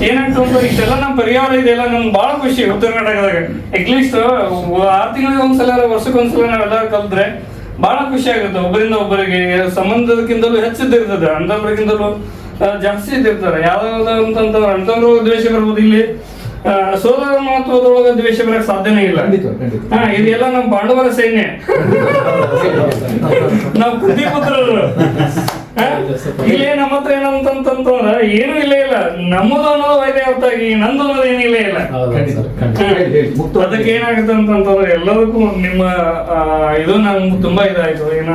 ಏನಾಗ್ತದೆ ಅಂದ್ರೆ ಇಷ್ಟೆಲ್ಲ ನಮ್ಮ ಪರಿಹಾರ ಇದೆಲ್ಲ ನಮ್ಗೆ ಭಾಳ ಖುಷಿ ಉತ್ತರ ಕರ್ನಾಟಕದಾಗ. ಅಟ್ಲೀಸ್ಟ್ ಆರು ತಿಂಗಳಿಗೆ ಒಂದ್ಸಲ ವರ್ಷಕ್ಕೊಂದ್ಸಲ ನಾವೆಲ್ಲ ಕಲ್ತ್ರೆ ಬಹಳ ಖುಷಿ ಆಗುತ್ತೆ. ಒಬ್ಬರಿಂದ ಒಬ್ಬರಿಗೆ ಸಂಬಂಧದಕ್ಕಿಂತಲೂ ಹೆಚ್ಚಿದ್ದಿರ್ತದೆ ಅಂಥವ್ರಿಗಿಂತಲೂ ಆ, ಜಾಸ್ತಿ ಇದ್ದಿರ್ತಾರೆ ಯಾವ್ದಾವ್ದು ಅಂತಂದ್ರೆ ಅಂಥವ್ರು ದ್ವೇಷ ಬರ್ಬೋದು ಇಲ್ಲಿ. ಸೋದರ ಮಹತ್ವದೊಳಗ ದ್ವೇಷ ಬರಕ್ ಸಾಧ್ಯನೇ ಇಲ್ಲ. ಹಾ ಇದೆಲ್ಲ ನಮ್ಮ ಪಾಂಡವರ ಸೈನ್ಯ. ನಾವು ಹಾ? ಇಲ್ಲಿ ನಮ್ಮ ಹತ್ರ ಏನಂತಂತಂದ್ರೆ ಏನು ಇಲ್ಲ ಇಲ್ಲ. ನಮ್ಮದು ಅನ್ನೋದು ವೈದ್ಯ ಹೊತ್ತಾಗಿ ನಂದು ಅನ್ನೋದು ಏನಿಲ್ಲ ಇಲ್ಲ ಮುಕ್ತ ಅದಕ್ಕೆ ಏನಾಗುತ್ತೆ ಅಂತಂತಂದ್ರೆ ಎಲ್ಲದಕ್ಕೂ ನಿಮ್ಮ ಇದು ನಂಗೆ ತುಂಬಾ ಇದಾಯ್ತು. ಏನ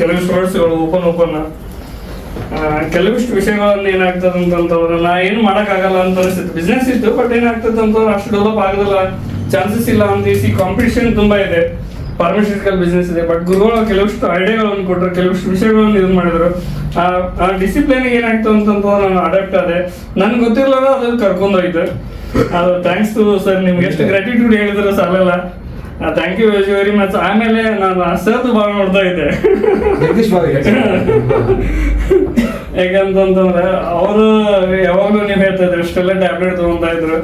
ಕೆಲವು ಸ್ಟೋರ್ಸ್ಗಳು ಓಪನ್ ಓಪನ್. ಕೆಲವಿಷ್ಟು ವಿಷಯಗಳಲ್ಲಿ ಏನಾಗ್ತದೆ ಅಂತಂದ್ರೆ ನಾ ಏನು ಮಾಡೋಕ್ಕಾಗಲ್ಲ ಅಂತ ಅನಿಸುತ್ತೆ. ಬಿಸ್ನೆಸ್ ಇತ್ತು ಬಟ್ ಏನಾಗ್ತದೆ ಅಂತಂದ್ರೆ ಅಷ್ಟು ಡೆವಲಪ್ ಆಗೋದಿಲ್ಲ. ಚಾನ್ಸಸ್ ಇಲ್ಲ ಅಂತ ಕಾಂಪಿಟೇಷನ್ ತುಂಬಾ ಇದೆ. ಫಾರ್ಮಸ್ಯೂಟಿಕಲ್ ಬಿಸ್ನೆಸ್ ಇದೆ. ಬಟ್ ಗುರುಗಳು ಕೆಲವಷ್ಟು ಐಡಿಯಾಗಳನ್ನು ಕೊಟ್ಟರು ಕೆಲವಷ್ಟು ವಿಷಯಗಳನ್ನು ಇದು ಮಾಡಿದ್ರು. ಆ ಡಿಸಿಪ್ಲಿನ್ ಏನಾಗ್ತು ಅಂತ ನಾನು ಅಡಾಪ್ಟ್ ಆದೆ. ನನ್ಗೆ ಗೊತ್ತಿರಲಾರ ಅದು ಕರ್ಕೊಂಡೋಯ್ತು ಅದು ಥ್ಯಾಂಕ್ಸ್ ಟು ಸರ್ ನಿಮ್ಗೆ ಎಷ್ಟು ಗ್ರಾಟಿಟ್ಯೂಡ್ ಹೇಳಿದ್ರು ಸಾಲಲ್ಲ. ಥ್ಯಾಂಕ್ ಯು ವೆರಿ ಮಚ್ ಆಮೇಲೆ ನಾನು ಸರ್ದು ಭಾಳ ನೋಡ್ತಾ ಇದ್ದೆ. ಯಾಕಂತಂದ್ರೆ ಅವರು ಯಾವಾಗಲೂ ನೀವು ಹೇಳ್ತಾ ಇದ್ರು ಇಷ್ಟೆಲ್ಲ ಟ್ಯಾಬ್ಲೆಟ್ ತಗೊಂತಾ ಇದ್ರು.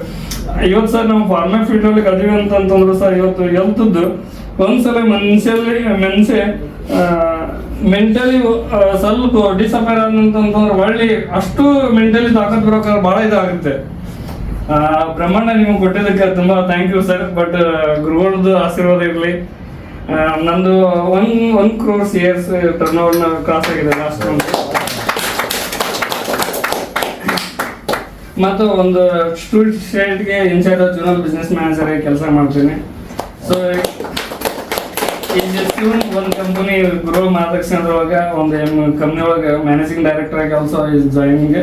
ಇವತ್ತು ಸರ್ ನಾವು ಫಾರ್ಮಾ ಫೀಲ್ಡ್ ಅಲ್ಲಿ ಕದೀವಿ ಅಂತಂತಂದ್ರೆ ಸರ್ ಇವತ್ತು ಎಲ್ತದ್ದು ಒಂದ್ಸಲ ಮನುಷ್ಯಲ್ಲಿ ಮನುಷ್ಯ ಮೆಂಟಲಿ ಸ್ವಲ್ಪ ಡಿಸಪೇರ್ ಆದಂತಂದ್ರೆ ಒಳ್ಳೆ ಅಷ್ಟು ಮೆಂಟಲಿ ತಾಕತ್ ಬರೋಕೆ ಬಹಳ ಇದಾಗುತ್ತೆ. ಆ, ಬ್ರಹ್ಮಾಂಡ ನಿಮ್ಗೆ ಕೊಟ್ಟಿದ್ದಕ್ಕೆ ತುಂಬಾ ಥ್ಯಾಂಕ್ ಯು ಸರ್ ಬಟ್ ಗುರುಗಳದ್ದು ಆಶೀರ್ವಾದ ಇರಲಿ. ನಂದು one one crores years turn ಓವರ್ನ ಕ್ರಾಸ್ ಆಗಿದೆ ಲಾಸ್ಟ್ ಮಂತ್ ಮತ್ತು ಒಂದು ಸ್ಟೂಡೆಂಟ್ಗೆ ಇನ್ಸೈಡ್ ಜೂನಲ್ ಬಿಸ್ನೆಸ್ ಮ್ಯಾನೇಜರ್ ಆಗಿ ಕೆಲಸ ಮಾಡ್ತೀನಿ. ಸೊ ಜಸ್ಟ್ ಒಂದು ಕಂಪನಿ ಗ್ರೋ ಮಾರ್ಗದರ್ಶನದೊಳಗೆ ಒಂದು ಕಂಪ್ನಿ ಒಳಗೆ ಮ್ಯಾನೇಜಿಂಗ್ ಡೈರೆಕ್ಟರ್ ಆಗಿ also is joining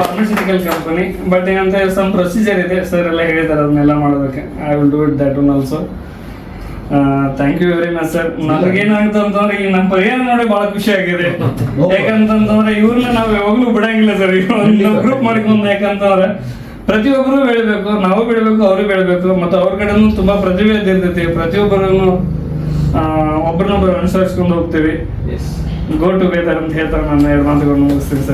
pharmaceutical company but ಏನಂತ ಸಮ್ ಪ್ರೊಸೀಜರ್ ಇದೆ. ಸರ್ ಎಲ್ಲ ಹೇಳಿದ್ದಾರೆ ಅದನ್ನೆಲ್ಲ ಮಾಡೋದಕ್ಕೆ. I will do it that one also thank you very much sir ನನಗೇನಾಗುತ್ತೆ ಅಂತಂದ್ರೆ ಈಗ ನಮ್ಮ ಪರಿಹಾರ ನೋಡಿ ಬಹಳ ಖುಷಿ ಆಗಿದೆ. ಯಾಕಂತಂದ್ರೆ ಇವ್ರನ್ನ ನಾವು ಯಾವಾಗಲೂ ಬಿಡಂಗಿಲ್ಲ ಸರ್ ಗ್ರೂಪ್ ಮಾಡ್ಕೊಂಡು ಯಾಕಂತಂದ್ರೆ ಪ್ರತಿಯೊಬ್ಬರು ಬೆಳಿಬೇಕು ನಾವು ಬೆಳಿಬೇಕು ಅವರು ಬೆಳಿಬೇಕು ಮತ್ತು ಅವ್ರ ಕಡೆನೂ ತುಂಬಾ ಪ್ರತಿಭೆ ಇರ್ತೈತಿ ಪ್ರತಿಯೊಬ್ಬರನ್ನು ಒಬ್ಬರನ್ನೊಬ್ಬರು ಅನುಸರಿಸ್ಕೊಂಡು ಹೋಗ್ತೀವಿ. ಗೋ ಟುಗೆದರ್ ಅಂತ ಹೇಳ್ತಾರೆ ನನ್ನ ಎರಡು ಮಾತುಗಳನ್ನು ಮುಗಿಸ್ತೀನಿ ಸರ್.